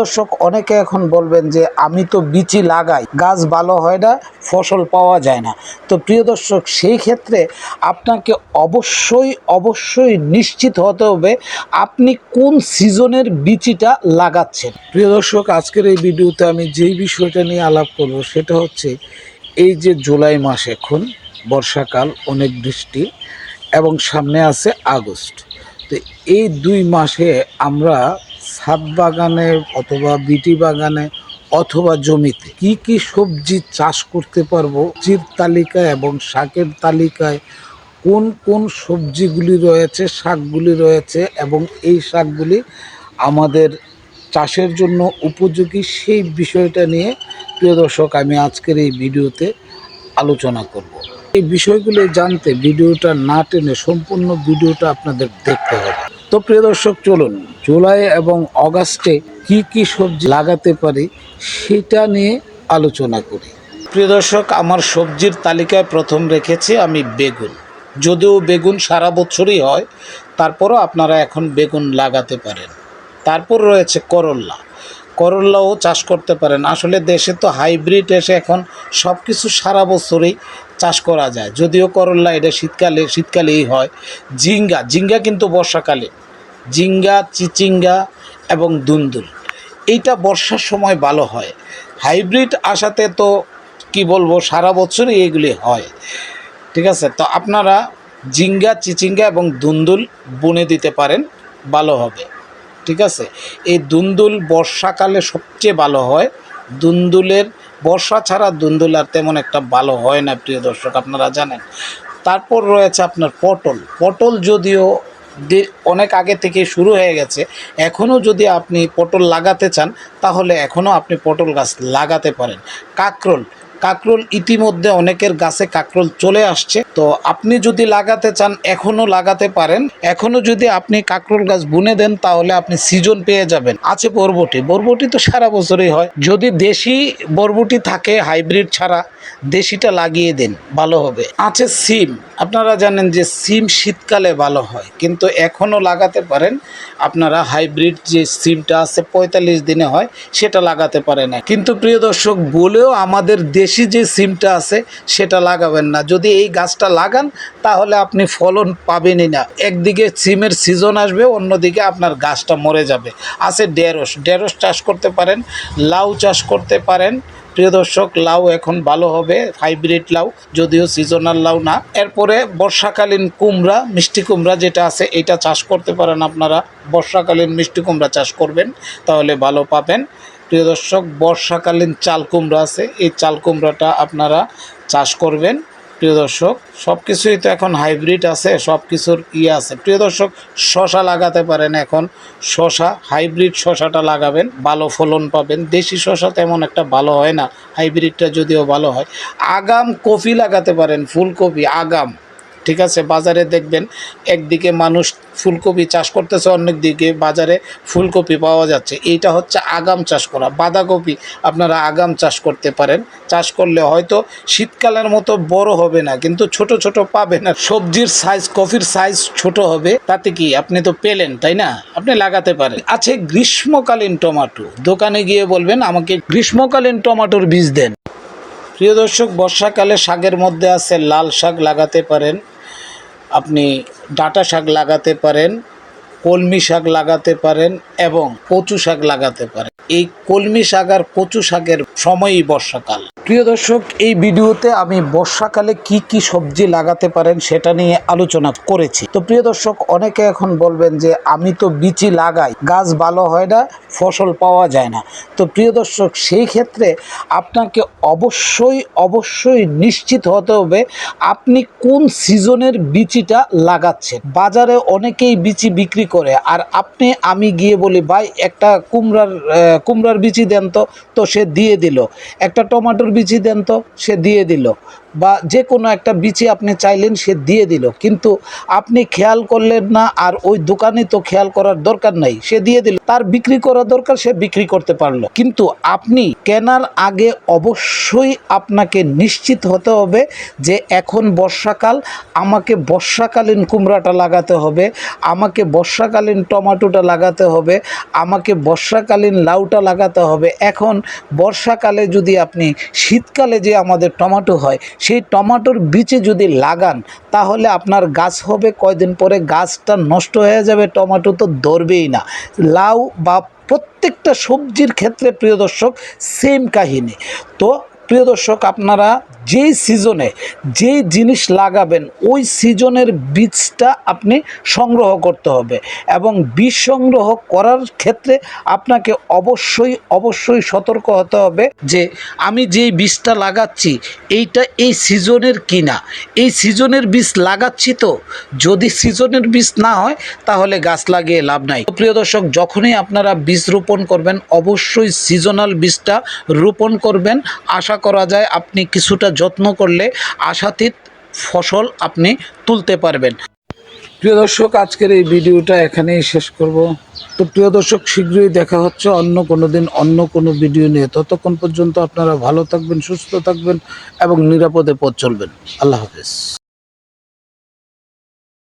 দর্শক, অনেকে এখন বলবেন যে আমি তো বিচি লাগাই, গাছ ভালো হয় না, ফসল পাওয়া যায় না। তো প্রিয় দর্শক, সেই ক্ষেত্রে আপনাকে অবশ্যই অবশ্যই নিশ্চিত হতে হবে আপনি কোন সিজনের বিচিটা লাগাচ্ছেন। প্রিয় দর্শক, আজকের এই ভিডিওতে আমি যেই বিষয়টা নিয়ে আলাপ করব সেটা হচ্ছে এই যে জুলাই মাস এখন, বর্ষাকাল, অনেক বৃষ্টি এবং সামনে আছে আগস্ট। তো এই দুই মাসে আমরা ছাদ বাগানে অথবা বিটি বাগানে অথবা জমিতে কি কি সবজি চাষ করতে পারব সবজির তালিকায় এবং শাকের তালিকায় কোন কোন সবজিগুলি রয়েছে, শাকগুলি রয়েছে এবং এই শাকগুলি আমাদের চাষের জন্য উপযোগী সেই বিষয়টা নিয়ে প্রিয় দর্শক, আমি আজকের এই ভিডিওতে আলোচনা করব। এই বিষয়গুলো জানতে ভিডিওটা না টেনে সম্পূর্ণ ভিডিওটা আপনাদের দেখতে হবে। তো প্রিয় দর্শক, চলুন জুলাই এবং অগাস্টে কি কি সবজি লাগাতে পারি সেটা নিয়ে আলোচনা করি। প্রিয় দর্শক, আমার সবজির তালিকায় প্রথম রেখেছি আমি বেগুন। যদিও বেগুন সারা বছরই হয়, তারপরও আপনারা এখন বেগুন লাগাতে পারেন। তারপর রয়েছে করল্লা করল্লাও চাষ করতে পারেন। আসলে দেশে তো হাইব্রিড এসে এখন সব কিছু সারা বছরই চাষ করা যায়। যদিও করল্লা এটা শীতকালে শীতকালেই হয়। জিঙ্গা জিঙ্গা কিন্তু বর্ষাকালে। জিঙ্গা চিচিঙ্গা এবং দুন্দুল। এইটা বর্ষার সময় ভালো হয়। হাইব্রিড আসাতে তো কি বলব, সারা বছরই এগুলি হয়। ঠিক আছে? তো আপনারা জিঙ্গা চিচিঙ্গা এবং দুন্দুল বুনে দিতে পারেন, ভালো হবে। ঠিক আছে? এই দুন্দুল বর্ষাকালে সবচেয়ে ভালো হয়। দুন্দুলের বর্ষা ছাড়া দুন্দুলার তেমন একটা ভালো হয় না, প্রিয় দর্শক, আপনারা জানেন। তারপর রয়েছে আপনার পটল। পটল যদিও অনেক আগে থেকে শুরু হয়ে গেছে, এখনও যদি আপনি পটল লাগাতে চান, তাহলে এখনও আপনি পটল গাছ লাগাতে পারেন। কাকরোল কাকরোল ইতিমধ্যে অনেকের গাছে কাকরোল চলে আসছে। তো আপনি যদি লাগাতে চান, এখনও লাগাতে পারেন। এখনও যদি আপনি কাকরোল গাছ বুনে দেন, তাহলে আপনি সিজন পেয়ে যাবেন। আছে বরবটি। বরবটি তো সারা বছরই হয়। যদি দেশি বরবটি থাকে, হাইব্রিড ছাড়া, দেশিটা লাগিয়ে দিন, ভালো হবে। আছে সিম। আপনারা জানেন যে সিম শীতকালে ভালো হয়। কিন্তু এখনও লাগাতে পারেন। আপনারা হাইব্রিড যে সিমটা আছে, পঁয়তাল্লিশ দিনে হয়, সেটা লাগাতে পারেন কিন্তু প্রিয় দর্শক, বলেও আমাদের দেশি যে সিমটা আছে, সেটা লাগাবেন না। যদি এই গাছটা লাগান, তাহলে আপনি ফলন পাবেনই না। একদিকে সিমের সিজন আসবে, অন্যদিকে আপনার গাছটা মরে যাবে। আছে ঢেঁড়স। ঢেঁড়স চাষ করতে পারেন, লাউ চাষ করতে পারেন। প্রিয় দর্শক, লাউ এখন ভালো হবে, হাইব্রিড লাউ, যদিও সিজনাল লাউ না। এরপরে বর্ষাকালীন কুমড়া, মিষ্টি কুমড়া যেটা আছে, এটা চাষ করতে পারেন আপনারা। বর্ষাকালীন মিষ্টি কুমড়া চাষ করবেন, তাহলে ভালো পাবেন। প্রিয় দর্শক, বর্ষাকালীন চাল কুমড়া আছে। এই চাল কুমড়াটা আপনারা চাষ করবেন। প্রিয় দর্শক সব কিছুই তো এখন হাইব্রিড আছে সব কিছুর ইয়ে আছে। প্রিয় দর্শক, শশা লাগাতে পারেন এখন। শশা, হাইব্রিড শশাটা লাগাবেন, ভালো ফলন পাবেন। দেশি শশা তেমন একটা ভালো হয় না, হাইব্রিডটা যদিও ভালো হয়। আগাম কফি লাগাতে পারেন, ফুলকপি, আগাম। ঠিক আছে, বাজারে দেখবেন একদিকে মানুষ ফুলকপি চাষ করতেছে, অন্যদিকে বাজারে ফুলকপি পাওয়া যাচ্ছে। এইটা হচ্ছে আগাম চাষ করা, বাঁধাকপি আপনারা আগাম চাষ করতে পারেন। চাষ করলে হয়তো শীতকালের মতো বড় হবে না, কিন্তু ছোট ছোট পাবেন আর সবজির সাইজ কফির সাইজ ছোট হবে। তাতে কি আপনি তো পেলেন, তাই না? আপনি লাগাতে পারেন। আছে গ্রীষ্মকালীন টমাটো, দোকানে গিয়ে বলবেন আমাকে গ্রীষ্মকালীন টমাটোর বীজ দেন। প্রিয় দর্শক, বর্ষাকালে শাকের মধ্যে আছে লাল শাক, লাগাতে পারেন। আপনি ডাঁটা শাক লাগাতে পারেন, কলমি শাক লাগাতে পারেন এবং কচু শাক লাগাতে পারেন। এই কলমি শাক আর কচু শাকের সময়ই বর্ষাকাল। প্রিয় দর্শক, এই ভিডিওতে আমি বর্ষাকালে কি কি সবজি লাগাতে পারেন সেটা নিয়ে আলোচনা করেছি। তো প্রিয় দর্শক, অনেকে এখন বলবেন যে, আমি তো বিচি লাগাই, গাছ ভালো হয় না, ফসল পাওয়া যায় না। তো প্রিয় দর্শক, সেই ক্ষেত্রে আপনাকে অবশ্যই অবশ্যই নিশ্চিত হতে হবে আপনি কোন সিজনের বিচিটা লাগাচ্ছেন। বাজারে অনেকেই বিচি বিক্রি করে, আর আপনি, আমি গিয়ে বলি, ভাই, একটা কুমড়ার কুমড়ার বিচি দেন তো। তো সে দিয়ে দিল। একটা টমেটোর বিচি দেন তো সে দিয়ে দিল। বা যে কোনো একটা বিচি আপনি চাইলেন সে দিয়ে দিল। কিন্তু আপনি খেয়াল করলেন না আর ওই দোকানে তো খেয়াল করার দরকার নাই, সে দিয়ে দিল। তার বিক্রি করা দরকার, সে বিক্রি করতে পারল। কিন্তু আপনি কেনার আগে অবশ্যই আপনাকে নিশ্চিত হতে হবে যে এখন বর্ষাকাল, আমাকে বর্ষাকালীন কুমড়াটা লাগাতে হবে, আমাকে বর্ষাকালীন টমাটোটা লাগাতে হবে, আমাকে বর্ষাকালীন লাউটা লাগাতে হবে। এখন বর্ষাকালে যদি আপনি শীতকালে যে আমাদের টমাটো হয় সেই টমাটোর বীজে যদি লাগান, তাহলে আপনার গাছ হবে কয়দিন পরে গাছটা নষ্ট হয়ে যাবে, টমাটো তো ধরবেই না। লাউ বা প্রত্যেকটা সবজির ক্ষেত্রে প্রিয় দর্শক সেম কাহিনী। তো প্রিয় দর্শক, আপনারা যেই সিজনে যেই জিনিস লাগাবেন, ওই সিজনের বীজটা আপনি সংগ্রহ করতে হবে এবং বীজ সংগ্রহ করার ক্ষেত্রে আপনাকে অবশ্যই অবশ্যই সতর্ক হতে হবে যে আমি যেই বীজটা লাগাচ্ছি, এইটা এই সিজনের কিনা? এই সিজনের বীজ লাগাচ্ছি তো? যদি সিজনের বীজ না হয়, তাহলে গাছ লাগিয়ে লাভ নাই। প্রিয় দর্শক, যখনই আপনারা বীজ রোপণ করবেন, অবশ্যই সিজনাল বীজটা রোপণ করবেন। আশা করা যায় আপনি কিছুটা যত্ন করলে আশাতীত ফসল আপনি তুলতে পারবেন। প্রিয় দর্শক, আজকের এই ভিডিওটা এখানেই শেষ করব। তো প্রিয় দর্শক, শীঘ্রই দেখা হচ্ছে অন্য কোনো দিন অন্য কোনো ভিডিও নিয়ে। ততক্ষণ পর্যন্ত আপনারা ভালো থাকবেন, সুস্থ থাকবেন এবং নিরাপদে পথ চলবেন। আল্লাহ হাফেজ।